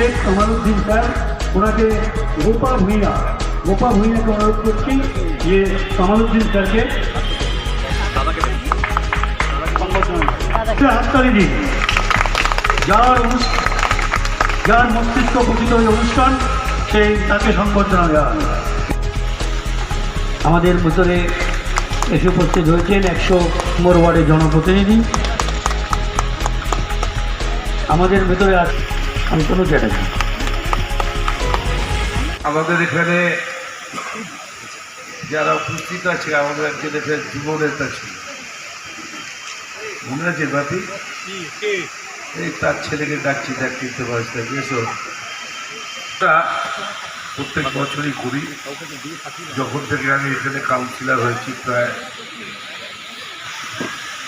Sheikh Kamaluddin sir ওনাকে গোপা ভূঁইয়া গোপা ভূঁইয়াকে অনুরোধ করছি যে কামালুদ্দিন স্যারকে হাততালি দিন। যার যার মস্তিষ্ক প্রকৃত এই অনুষ্ঠান সেই তাকে সংবর্ধনা দেওয়া। আমাদের ভিতরে এসে উপস্থিত হয়েছেন একশো নম্বর ওয়ার্ডের জনপ্রতিনিধি। আমাদের ভেতরে আজ আমাদের এখানে যারা উপস্থিত আছে, আমাদের একজন এখানে যুব ছিল মনে আছে বাপি? এই তার ছেলেকে ডাকছি কিনতে পারছ এসো। প্রত্যেক বছরই করি যখন থেকে আমি এখানে কাউন্সিলর হয়েছি, প্রায়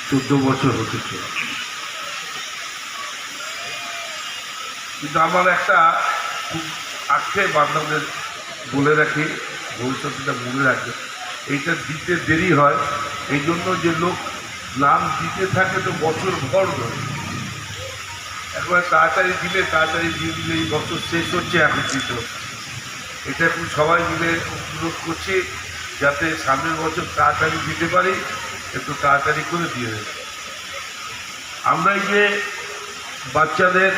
চোদ্দ বছর হতে চলেছে। কিন্তু আমার একটা খুব আক্ষেপ বান্ধবদের বলে রাখি ভবিষ্যৎটা মনে রাখে, এইটা দিতে দেরি হয় এই জন্য যে লোক নাম দিতে থাকে তো বছর ভর ধরে। একবার তাড়াতাড়ি দিলে, তাড়াতাড়ি দিয়ে দিলে এই বছর শেষ হচ্ছে, এখন এটা এখন সবাই মিলে অনুরোধ করছি, যাতে সামনের বছর তাড়াতাড়ি দিতে পারি, একটু তাড়াতাড়ি করে দিয়ে দেবে। আমরা যে বাচ্চাদের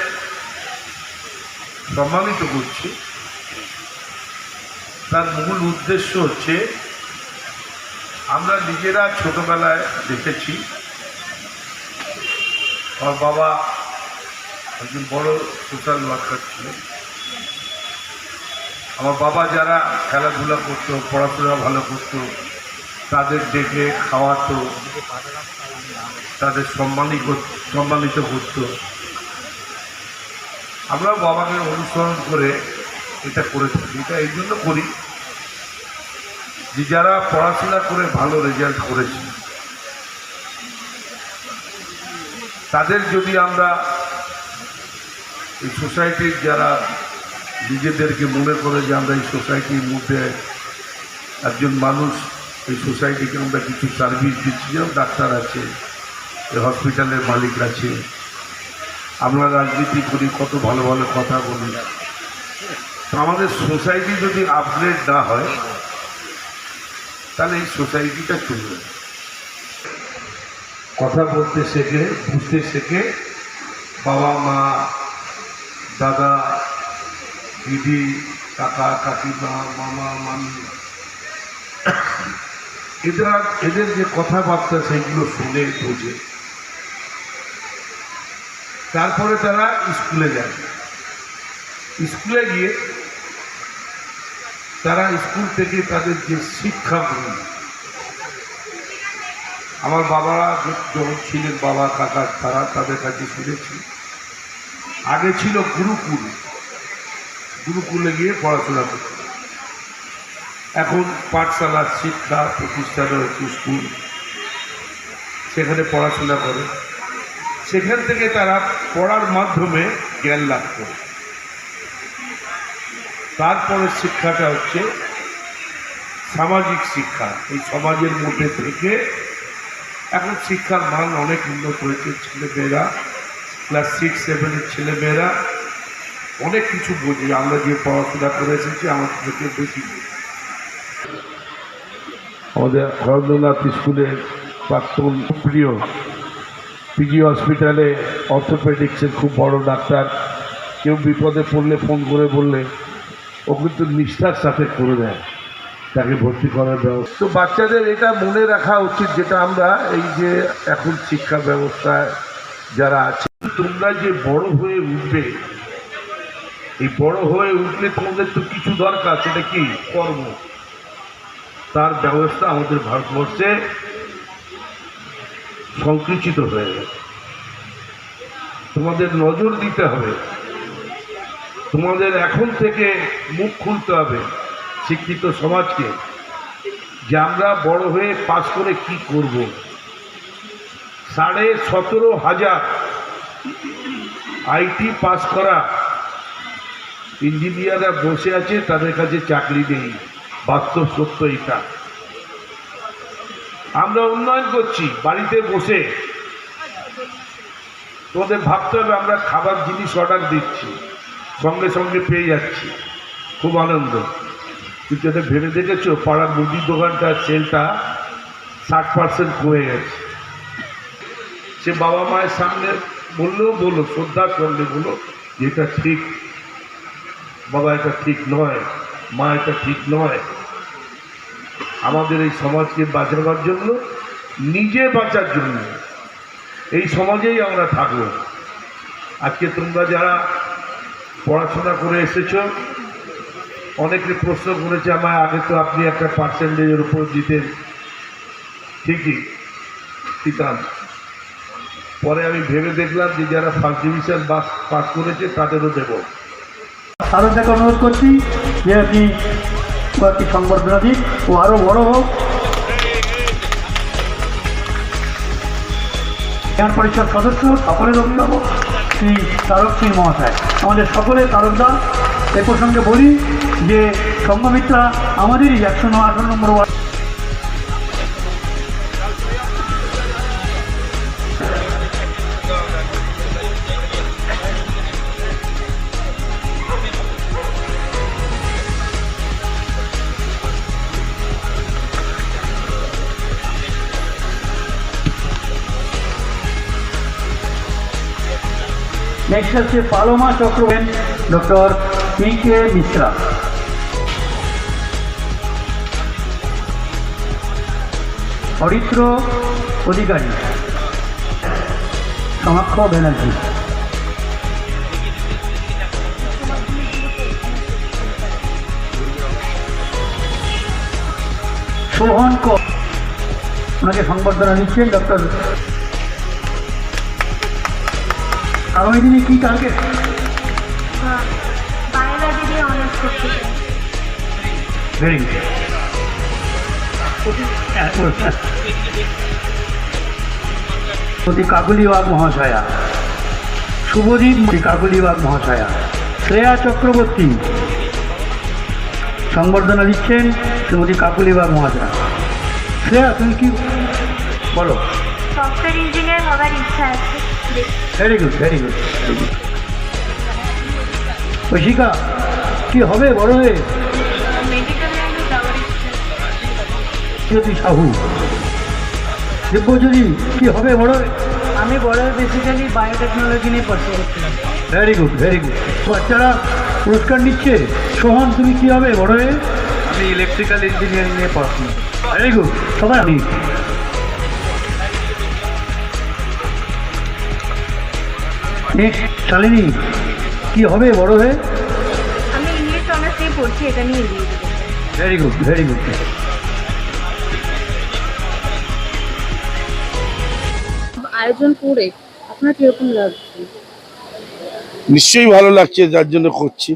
সম্মানিত করছি। তার মূল উদ্দেশ্য হচ্ছে, আমরা নিজেরা ছোটবেলায় দেখেছি, আমার বাবা একজন বড় সোশ্যাল ওয়ার্কার ছিলেন। আমার বাবা যারা খেলাধুলা করতো, পড়াশোনা ভালো করতো, তাদের ডেকে খাওয়াতো, তাদের সম্মানিত সম্মানিত করতো। আমরা বাবাকে অনুসরণ করে এটা করে থাকি। এটা এই জন্য করি যে যারা পড়াশোনা করে ভালো রেজাল্ট করেছে, তাদের যদি আমরা এই সোসাইটির যারা নিজেদেরকে মনে করে যে আমরা এই সোসাইটির মধ্যে একজন মানুষ, এই সোসাইটিকে আমরা কিছু সার্ভিস দিচ্ছি। যেমন ডাক্তার আছে হসপিটালের মালিক আছে আমরা রাজনীতি করি কত ভালো ভালো কথা বলি আমাদের সোসাইটি যদি আপগ্রেড না হয়, তাহলে এই সোসাইটিটা চলবে। কথা বলতে শেখে, বুঝতে শেখে, বাবা, মা, দাদা, দিদি, কাকা, কাকিমা, মামা, মামি, এদের এদের যে কথাবার্তা সেগুলো শুনে, বোঝে। তারপরে তারা স্কুলে যায়। স্কুলে গিয়ে তারা স্কুল থেকে তাদের যে শিক্ষা গ্রহণ, আমার বাবারা যখন ছিলেন, বাবা, কাকা, তারা তাদের কাছে শুনেছি। আগে ছিল গুরুকুল। গুরুকুলে গিয়ে পড়াশোনা করত। এখন পাঠশালার শিক্ষা প্রতিষ্ঠান হচ্ছে স্কুল। সেখানে পড়াশোনা করে। সেখান থেকে তারা পড়ার মাধ্যমে জ্ঞান লাভ করে। তারপরে শিক্ষাটা হচ্ছে সামাজিক শিক্ষা। এই সমাজের মধ্যে থেকে এখন শিক্ষার মান অনেক উন্নত হয়েছে। ছেলেমেয়েরা ক্লাস সিক্স সেভেনের ছেলেমেয়েরা অনেক কিছু বোঝে। আমরা যে পড়াশোনা করে এসেছি, আমাদের থেকে বেশি আমাদের হরেন্দ্রনাথ স্কুলের প্রাক্তন প্রিয় পিজি হসপিটালে অর্থোপেডিক্সের খুব বড় ডাক্তার। কেউ বিপদে পড়লে ফোন করে বললে, ও কিন্তু নিষ্ঠার সাথে করে দেয়। তাকে ভর্তি করার ব্যবস্থা। তো বাচ্চাদের এটা মনে রাখা উচিত যেটা আমরা এই যে এখন শিক্ষা ব্যবস্থায় যারা আছে, তোমরা যে বড় হয়ে উঠবে, এই বড় হয়ে উঠলে তোমাদের তো কিছু দরকার, সেটা কি? কর্ম। তার ব্যবস্থা আমাদের ভারতবর্ষে সংকুচিত হয়ে গেছে। তোমাদের নজর দিতে হবে। তোমাদের এখন থেকে মুখ খুলতে হবে শিক্ষিত সমাজকে যে আমরা বড় হয়ে পাশ করে কি করব। সাড়ে সতেরো হাজার আইটি পাস করা ইঞ্জিনিয়াররা বসে আছে, তাদের কাছে চাকরি নেই। বাস্তব সত্য এটা। আমরা উন্নয়ন করছি, বাড়িতে বসে। তোমাদের ভাবতে হবে, আমরা খাবার জিনিস অর্ডার দিচ্ছি, সঙ্গে সঙ্গে পেয়ে যাচ্ছি। খুব আনন্দ। কিন্তু এটা ভেবে দেখেছ, পাড়ার মুদির দোকানটার সেলটা ষাট পার্সেন্ট কমে গেছে। সে বাবা মায়ের সামনে বললেও বলো, শ্রদ্ধার সঙ্গে বলো এটা ঠিক। বাবা এটা ঠিক নয়, মা এটা ঠিক নয়। আমাদের এই সমাজকে বাঁচাবার জন্য, নিজে বাঁচার জন্য এই সমাজেই আমরা থাকব। আজকে তোমরা যারা পড়াশোনা করে এসেছ, অনেকে প্রশ্ন করেছে আমায়, আগে তো আপনি একটা পার্সেন্টেজের উপর দিতেন। ঠিকই, দিতাম। পরে আমি ভেবে দেখলাম যে যারা ফার্স্ট ডিভিশন বাস পাস করেছে, তাদেরও দেবো। তাদেরকে অনুরোধ করছি যে আপনি কয়েকটি সংবর্ধনা দিন। ও আরও বড় হোক। বিধান পরিষদ সদস্য, সকলের অভিভাবক, শ্রী তারক সিং মহাশয়। আমাদের সকলের তারকদা এ প্রসঙ্গে বলি যে সংঘমিত্রা আমাদেরই একশো ন আঠারো নম্বর ওয়ার্ড। নেক্সট হচ্ছে Paloma চক্রবেন, doctor P K Mishra. Haritra Adhikari. Samaksh Banerjee. Sohan ক ওনাকে সংবর্ধনা দিচ্ছেন ডক্টর আগামী দিনে কি টার্গেট বায়োলজি দিয়ে অনার্স করতে চাই ভেরি প্রতি কাকুলিবাগ মহাশয়া। শুভদীপ কাকুলিবাগ মহাশয়া। শ্রেয়া চক্রবর্তী। সংবর্ধনা দিচ্ছেন শ্রীমতী কাকুলিবাগ মহাশয়া। শ্রেয়া তুমি কি বলো? সফটওয়্যার ইঞ্জিনিয়ার হওয়ার ইচ্ছা আছে। Very good very good Aishika কি হবে বড় হয়ে? জ্যোতি সাহু। দিব্যজ্যোতি কি হবে বড় আমি বড় বেসিক্যালি বায়োটেকনোলজি নিয়ে করছিলাম ভেরি গুড ভেরি গুড বাচ্চারা পুরস্কার নিচ্ছে। সোহন তুমি কি হবে বড় হয়ে? আমি ইলেকট্রিক্যাল ইঞ্জিনিয়ারিং নিয়ে পড়াশোনা ভেরি গুড সবাই আমি নেক্সট শালিনী কি হবে বড় হয়ে? আমি ইংলিশ অনার্স নিয়ে পড়ছি এটা নিয়ে এগিয়ে ভেরি গুড ভেরি গুড আয়োজন করে আপনার কীরকম লাগছে? নিশ্চয়ই ভালো লাগছে যার জন্য করছি।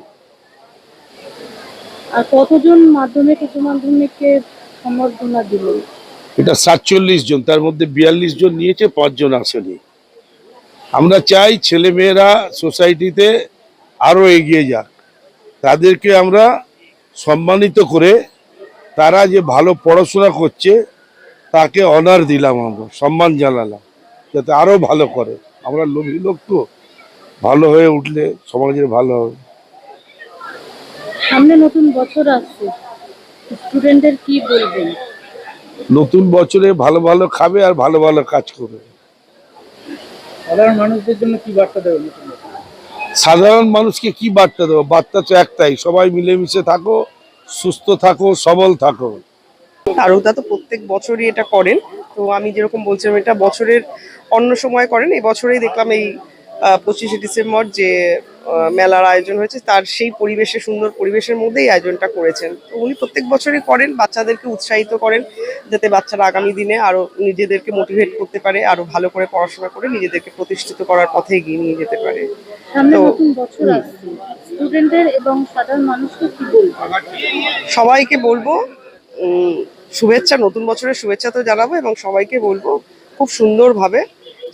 আর কতজন মাধ্যমিক উচ্চ মাধ্যমিককে সম্বর্ধনা দিল এটা সাতচল্লিশ জন তার মধ্যে বিয়াল্লিশ জন নিয়েছে পাঁচজন আসেনি। আমরা চাই ছেলেমেয়েরা সোসাইটিতে আরও এগিয়ে যাক। তাদেরকে আমরা সম্মানিত করে তারা যে ভালো পড়াশোনা করছে তাকে অনার দিলাম আমরা সম্মান জানালাম যাতে আরও ভালো করে। আমরা লোভী লোক তো ভালো হয়ে উঠলে সমাজের ভালো হবে। সামনে নতুন বছর আসছে স্টুডেন্টদের কি বলবেন? নতুন বছরে ভালো ভালো খাবে আর ভালো ভালো কাজ করবে। সাধারণ মানুষদের জন্য কি বার্তা দেবেন? সাধারণ মানুষকে কি বার্তা দেবো? বার্তা তো একটাই সবাই মিলেমিশে থাকো সুস্থ থাকো সবল থাকো। তারকদা তো প্রত্যেক বছরই এটা করেন। তো আমি যেরকম বলছিলাম এটা বছরের অন্য সময় করেন। এই বছরেই দেখলাম এই পঁচিশে ডিসেম্বর যে মেলার আয়োজন হয়েছে তার সেই পরিবেশে সুন্দর পরিবেশের মধ্যেই আয়োজনটা করেছেন। তো উনি প্রত্যেক বছরই করেন বাচ্চাদেরকে উৎসাহিত করেন যাতে বাচ্চারা আগামী দিনে আরও নিজেদেরকে মোটিভেট করতে পারে আরও ভালো করে পড়াশোনা করে নিজেদেরকে প্রতিষ্ঠিত করার পথে এগিয়ে নিয়ে যেতে পারে। তো- নতুন বছর আসছে। স্টুডেন্টদের এবং সাধারণ মানুষকে কি বলব সবাইকে বলব শুভেচ্ছা নতুন বছরের শুভেচ্ছা তো জানাব এবং সবাইকে বলব খুব সুন্দরভাবে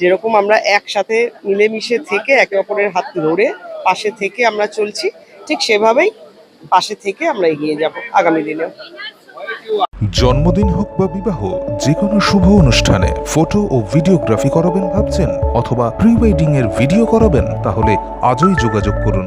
যেরকম আমরা একসাথে মিলেমিশে থেকে একে অপরের হাত ধরে পাশে থেকে আমরা চলছি, ঠিক সেভাবেই পাশে থেকে আমরা এগিয়ে যাব আগামী দিনেও। জন্মদিন হোক বা বিবাহ যে কোনো শুভ অনুষ্ঠানে ফটো ও ভিডিওগ্রাফি করাবেন ভাবছেন? অথবা প্রি ওয়েডিং এর ভিডিও করাবেন? তাহলে আজই যোগাযোগ করুন